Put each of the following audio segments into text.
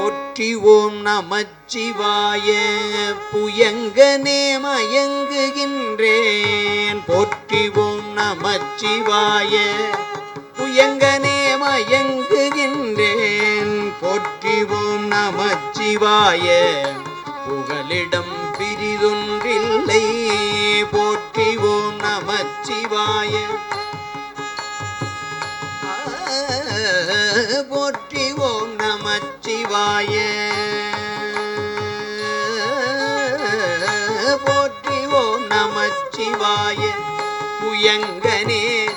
போற்றி ஓம் நமச்சிவாய. புயங்கனே மயங்குகின்றேன். போற்றி ஓம் நமச்சிவாய. புயங்கனே மயங்குகின்றேன். போற்றி ஓம் நமச்சிவாய. புகலிடம் பிரிதொன்றில்லை. போற்றி ஓம் நமச்சிவாய போற்றி போற்றி ஓம் நமச்சிவாய. புயங்கனே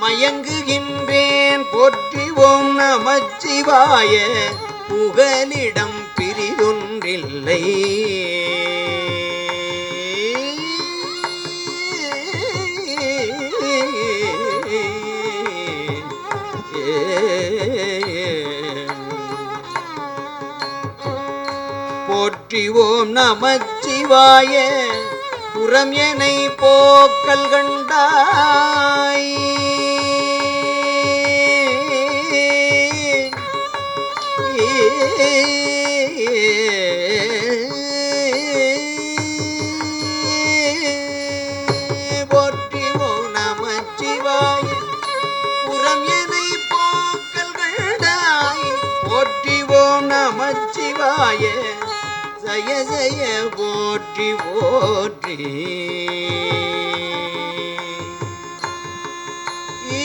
மயங்குகின்றேன். போற்றி ஓம் நமச்சிவாய. புகலிடம் பிரிதொன்றில்லை. போற்றி ஓம் நமச்சிவாய. சிவாய புறம் எனை போக்கல் கண்டாய். போற்றி ஓம் நமச்சிவாய ஜய ஜய போற்றி போற்றி. ஈ